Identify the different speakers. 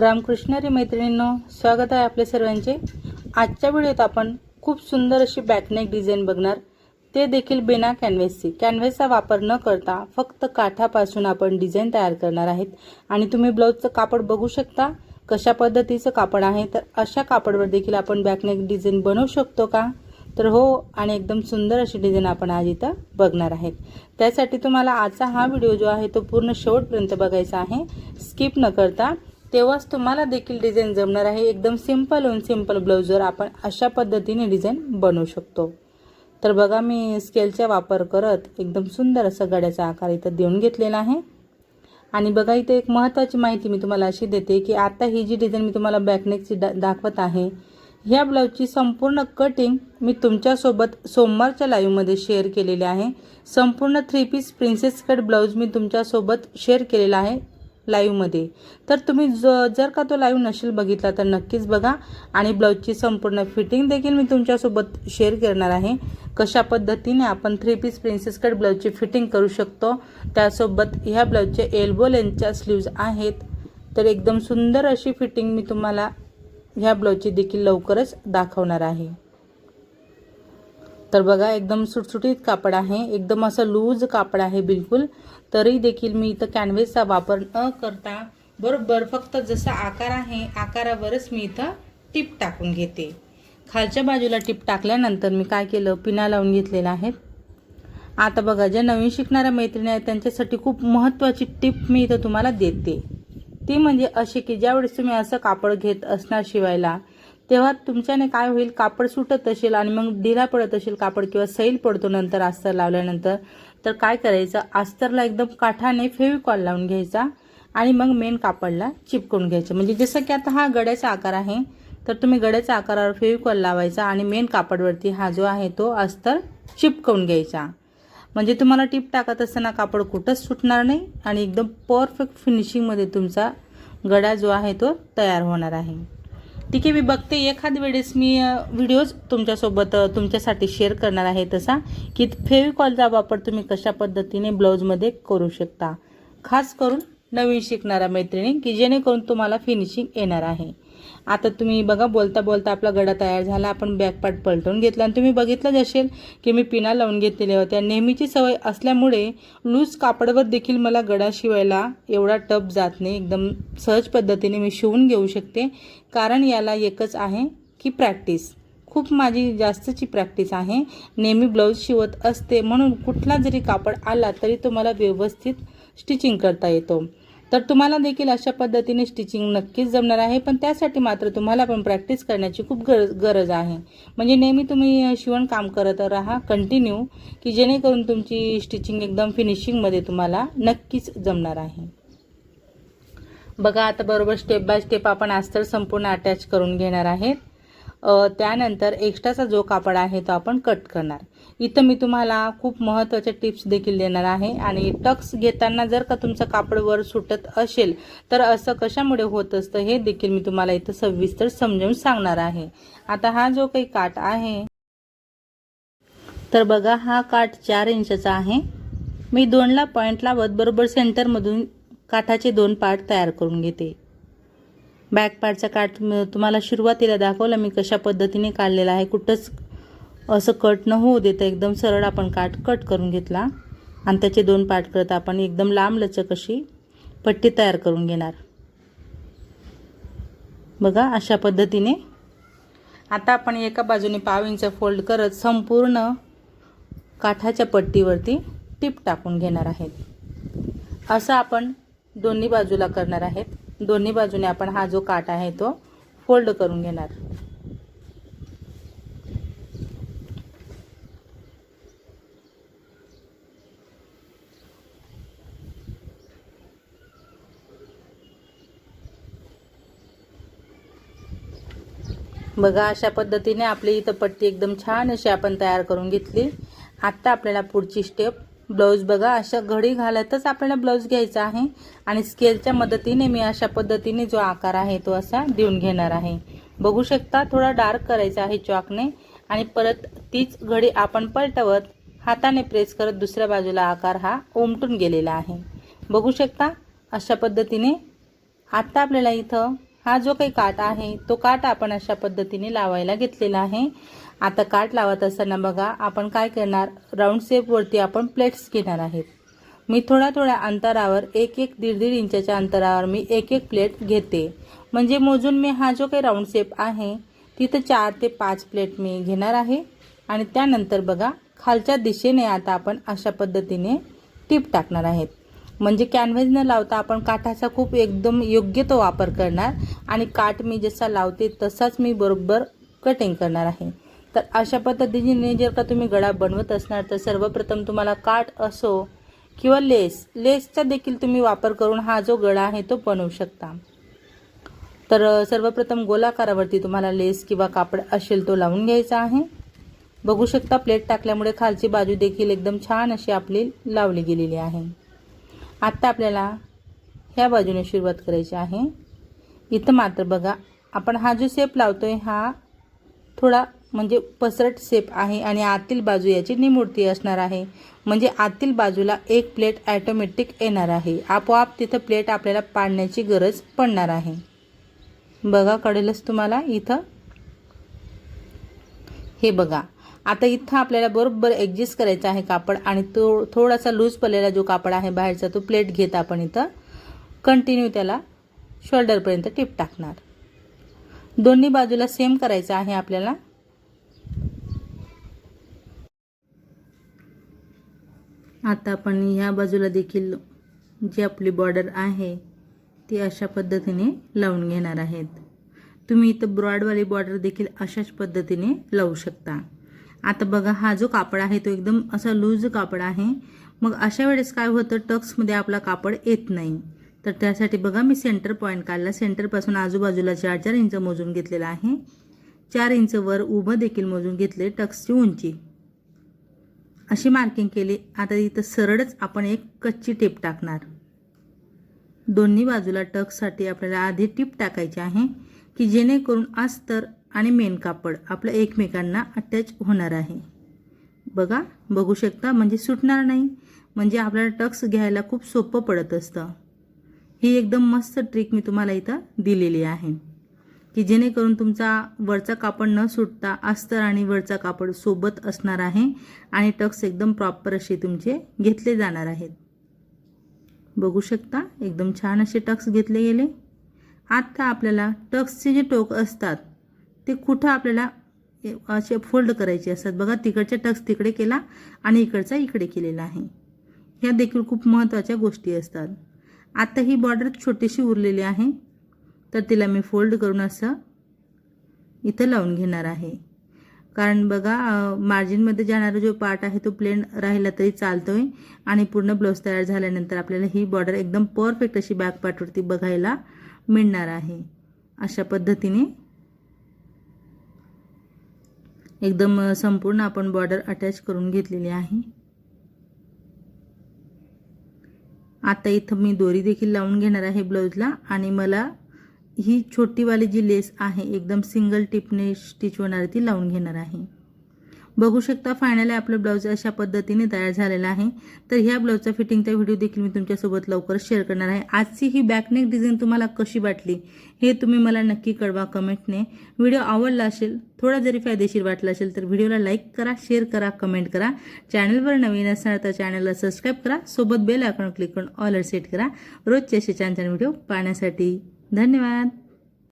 Speaker 1: रामकृष्णारी मैत्रिणींनो स्वागत आहे आपल्या सर्वांचे. आजच्या व्हिडिओत आपण खूप सुंदर अशी बॅकनेक डिझाईन बघणार. ते देखील बिना कॅनव्हेसची कॅनव्हेसचा वापर न करता फक्त काठापासून आपण डिझाईन तयार करणार आहेत. आणि तुम्ही ब्लाऊजचं कापड बघू शकता. कशा पद्धतीचं कापड आहे तर अशा कापडवर देखील आपण बॅकनेक डिझाईन बनवू शकतो का? तर हो आणि एकदम सुंदर अशी डिझाईन आपण आज इथं बघणार आहेत. त्यासाठी तुम्हाला आजचा हा व्हिडिओ जो आहे तो पूर्ण शेवटपर्यंत बघायचा आहे. स्किप न करता तेव्हाच तुम्हाला देखील डिझाईन जमणार आहे. एकदम सिंपल होऊन सिंपल ब्लाऊजवर आपण अशा पद्धतीने डिझाईन बनवू शकतो. तर बघा मी स्केलचा वापर करत एकदम सुंदर असं गड्याचा आकार इथं देऊन घेतलेला आहे. आणि बघा इथे एक महत्त्वाची माहिती मी तुम्हाला अशी देते की आता ही जी डिझाईन मी तुम्हाला बॅकनेकची डा दाखवत आहे ह्या ब्लाऊजची संपूर्ण कटिंग मी तुमच्यासोबत सोमवारच्या लाईव्हमध्ये शेअर केलेली आहे. संपूर्ण three piece princess cut blouse मी तुमच्यासोबत शेअर केलेला आहे. लाईव्हमध्ये तर तुम्ही ज जर का तो लाईव्ह नसेल बघितला तर नक्कीच बघा. आणि ब्लाऊजची संपूर्ण फिटिंग देखील मी तुमच्यासोबत शेअर करणार आहे. कशा पद्धतीने आपण थ्री पीस प्रिन्सेस कट ब्लाऊजची फिटिंग करू शकतो त्यासोबत ह्या ब्लाऊजचे एल्बो लेंथच्या स्लीव्ज आहेत. तर एकदम सुंदर अशी फिटिंग मी तुम्हाला ह्या ब्लाऊजची देखील लवकरच दाखवणार आहे. तर बघा एकदम सुटसुटीत कापड आहे. एकदम असं लूज कापड आहे बिलकुल. तरी देखील मी इथं कॅनव्हेसचा वापर न करता बरोबर फक्त जसा आकार आहे आकारावरच मी इथं टिप टाकून घेते. खालच्या बाजूला टिप टाकल्यानंतर मी काय केलं? पिना लावून घेतलेला आहे. आता बघा ज्या नवीन शिकणाऱ्या मैत्रिणी आहेत त्यांच्यासाठी खूप महत्त्वाची टिप मी इथं तुम्हाला देते. ती म्हणजे अशी की ज्यावेळेस तुम्ही असं कापड घेत असणार शिवायला तेव्हा तुमच्याने काय होईल? कापड सुटत असेल आणि मग ढिला पडत असेल कापड किंवा सैल पडतो नंतर अस्तर लावल्यानंतर तर काय करायचं? अस्तरला एकदम काठाने फेविकॉल लावून घ्यायचा आणि मग मेन कापडला चिपकून घ्यायचं. म्हणजे जसं की आता हा गड्याचा आकार आहे तर तुम्ही गड्याच्या आकारावर फेविकॉल लावायचा आणि मेन कापडवरती हा जो आहे तो अस्तर चिपकवून घ्यायचा. म्हणजे तुम्हाला टीप टाकत असताना कापड कुठंच सुटणार नाही आणि एकदम परफेक्ट फिनिशिंगमध्ये तुमचा गडा जो आहे तो तयार होणार आहे. ठीक आहे मी बघते. एखाद वेळेस मी व्हिडिओज तुमच्यासोबत तुमच्यासाठी शेअर करणार आहे तसा की फेविकॉलचा वापर तुम्ही कशा पद्धतीने ब्लाऊजमध्ये करू शकता. खास करून नवीन शिकणाऱ्या मैत्रिणी की जेणेकरून तुम्हाला फिनिशिंग येणार आहे. आता तुम्ही बघा बोलता बोलता आपला गडा तयार झाला आपण बॅकपार्ट पलटवून घेतला. आणि तुम्ही बघितलंच असेल की मी पिना लावून घेतलेल्या होत्या. नेहमीची सवय असल्यामुळे लूज कापडवर देखील मला गडा शिवायला एवढा टप जात नाही. एकदम सहज पद्धतीने मी शिवून घेऊ शकते. कारण याला एकच आहे की प्रॅक्टिस खूप माझी जास्तची प्रॅक्टिस आहे. नेहमी ब्लाऊज शिवत असते. म्हणून कुठला जरी कापड आला तरी तो मला व्यवस्थित स्टिचिंग करता येतो. तर तुम्हाला देखील अशा पद्धतीने स्टिचिंग नक्कीच जमणार आहे पण त्यासाठी मात्र तुम्हाला पण प्रॅक्टिस करण्याची खूप गरज गरज आहे. म्हणजे नेहमी तुम्ही शिवण काम करत राहा कंटिन्यू की जेणेकरून तुमची स्टिचिंग एकदम फिनिशिंगमध्ये तुम्हाला नक्कीच जमणार आहे. बघा आता बरोबर स्टेप बाय स्टेप आपण अस्तर संपूर्ण अटॅच करून घेणार आहेत. त्यानंतर एक्स्ट्राचा जो कापड आहे तो आपण कट करणार. इथं मी तुम्हाला खूप महत्त्वाच्या टिप्स देखील देणार आहे आणि टक्स घेताना जर का तुमचं कापड वर सुटत असेल तर असं कशामुळे होत असतं हे देखील मी तुम्हाला इथं सविस्तर समजावून सांगणार आहे. आता हा जो काही काठ आहे तर बघा हा काठ चार इंचाचा आहे. मी दोनला पॉईंट लावत बरोबर सेंटरमधून काठाचे दोन पार्ट तयार करून घेते. बॅक पार्टचा काठ तुम्हाला सुरुवातीला दाखवलं मी कशा पद्धतीने काढलेला आहे कुठंच असं कट न होऊ देतं एकदम सरळ आपण काठ कट करून घेतला. आणि त्याचे दोन पार्ट करत आपण एकदम लांब लचक अशी पट्टी तयार करून घेणार. बघा अशा पद्धतीने. आता आपण एका बाजूने पाव इंच फोल्ड करत संपूर्ण काठाच्या पट्टीवरती टिप टाकून घेणार आहेत. असं आपण दोन्ही बाजूला करणार आहेत. दोन्ही बाजूने आपण हा जो काठ आहे तो फोल्ड करून घेणार. बघा अशा पद्धतीने आपली इथं पट्टी एकदम छान अशी आपण तयार करून घेतली. आत्ता आपल्याला पुढची स्टेप ब्लाऊज बघा अशा घडी घालतच आपल्याला ब्लाऊज घ्यायचा आहे. आणि स्केलच्या मदतीने मी अशा पद्धतीने जो आकार आहे तो असा देऊन घेणार आहे. बघू शकता थोडा डार्क करायचा आहे चॉकने. आणि परत तीच घडी आपण पलटवत हाताने प्रेस करत दुसऱ्या बाजूला आकार हा उमटून गेलेला आहे. बघू शकता अशा पद्धतीने आत्ता आपल्याला इथं हा जो काही काट आहे तो काट आपण अशा पद्धतीने लावायला घेतलेला आहे. आता काट लावत असताना बघा आपण काय करणार? राऊंड शेपवरती आपण प्लेट्स घेणार आहेत. मी थोड्या थोड्या अंतरावर एक एक दीड दीड इंचाच्या अंतरावर मी एक एक प्लेट घेते. म्हणजे मोजून मी हा जो काही राऊंड शेप आहे तिथं चार ते पाच प्लेट मी घेणार आहे. आणि त्यानंतर बघा खालच्या दिशेने आता आपण अशा पद्धतीने टीप टाकणार आहेत. म्हणजे कॅनव्हेज न लावता आपण काठाचा खूप एकदम योग्य तो वापर करणार. आणि काठ मी जसा लावते तसाच मी बरोबर कटिंग करणार आहे. तर अशा पद्धतीने जर का तुम्ही गळा बनवत असणार तर सर्वप्रथम तुम्हाला काठ असो किंवा लेस लेसचा देखील तुम्ही वापर करून हा जो गळा आहे तो बनवू शकता. तर सर्वप्रथम गोलाकारावरती तुम्हाला लेस किंवा कापड असेल तो लावून घ्यायचा आहे. बघू शकता प्लेट टाकल्यामुळे खालची बाजू देखील एकदम छान अशी आपली लावली गेलेली आहे. आत्ता आपल्याला ह्या बाजूने सुरुवात करायची आहे. इथं मात्र बघा आपण हा जो सेप लावतो आहे हा थोडा म्हणजे पसरट सेप आहे आणि आतील बाजू याची निमुळती असणार आहे. म्हणजे आतील बाजूला एक प्लेट ॲटोमॅटिक येणार आहे. आपोआप तिथं प्लेट आपल्याला पाडण्याची गरज पडणार आहे. बघा कळेलच तुम्हाला इथं? हे बघा आता इथं आपल्याला बरोबर ॲडजस्ट करायचं आहे कापड आणि तो थोडासा लूज पडलेला जो कापड आहे बाहेरचा तो प्लेट घेत आपण इथं. कंटिन्यू त्याला शोल्डरपर्यंत टिप टाकणार. दोन्ही बाजूला सेम करायचं आहे आपल्याला. आता आपण ह्या बाजूला देखील जी आपली बॉर्डर आहे ती अशा पद्धतीने लावून घेणार आहेत. तुम्ही इथं ब्रॉडवाली बॉर्डर देखील अशाच पद्धतीने लावू शकता. आता बघा हा जो कापड आहे तो एकदम असा लूज कापड आहे. मग अशा वेळेस काय होतं टक्समध्ये आपला कापड येत नाही. तर त्यासाठी बघा मी सेंटर पॉईंट काढला. सेंटरपासून आजूबाजूला चार चार इंच मोजून घेतलेला आहे. चार इंच वर उभं देखील मोजून घेतले टक्सची उंची. अशी मार्किंग केली. आता इथं सरळच आपण एक कच्ची टेप टाकणार. दोन्ही बाजूला टक्ससाठी आपल्याला आधी टीप टाकायची आहे की जेणेकरून अस्तर आणि मेन कापड आपलं एकमेकांना अटॅच होणार आहे. बघा बघू शकता म्हणजे सुटणार नाही. म्हणजे आपल्याला टक्स घ्यायला खूप सोपं पडत असतं. ही एकदम मस्त ट्रिक मी तुम्हाला इथं दिलेली आहे. की जेणेकरून तुमचा वरचा कापड न सुटता अस्तर आणि वरचा कापड सोबत असणार आहे आणि टक्स एकदम प्रॉपर असे तुमचे घेतले जाणार आहेत. बघू शकता एकदम छान असे टक्स घेतले गेले. आता आपल्याला टक्सचे जे टोक असतात ते कुठं आपल्याला ए- असे फोल्ड करायचे असतात. बघा तिकडचा टक्स तिकडे केला आणि इकडचा इकडे केलेला आहे. ह्या देखील खूप महत्त्वाच्या गोष्टी असतात. आता ही बॉर्डर छोटीशी उरलेली आहे. तर तिला मी फोल्ड करून असं इथं लावून घेणार आहे. कारण बघा मार्जिनमध्ये जाणारा जो पार्ट आहे तो प्लेन राहिला तरी चालतो आहे आणि पूर्ण ब्लाऊज तयार झाल्यानंतर आपल्याला ही बॉर्डर एकदम परफेक्ट अशी बॅक पार्टवरती बघायला मिळणार आहे. अशा पद्धतीने एकदम संपूर्ण आपण बॉर्डर अटॅच करून घेतलेली आहे. आता इथं मी दोरी देखील लावून घेणार आहे ब्लाऊजला आणि मला ही छोटीवाली जी लेस आहे एकदम सिंगल टिपने स्टिच होणार ती लावून घेणार आहे. बघू शकता फायनली आपलं ब्लाऊज अशा पद्धतीने तयार झालेला आहे. तर ह्या ब्लाऊजचा फिटिंगचा व्हिडिओ देखील मी तुमच्यासोबत लवकरच शेअर करणार आहे. आजची ही बॅकनेक डिझाईन तुम्हाला कशी वाटली हे तुम्ही मला नक्की कळवा कमेंटने व्हिडिओ आवडला असेल थोडा जरी फायदेशीर वाटला असेल तर व्हिडिओला लाईक करा शेअर करा कमेंट करा. चॅनलवर नवीन असणार तर चॅनलला सबस्क्राईब करा. सोबत बेल आयकॉन क्लिक करून ऑलर सेट करा. रोजचे असे छान छान व्हिडिओ पाहण्यासाठी धन्यवाद.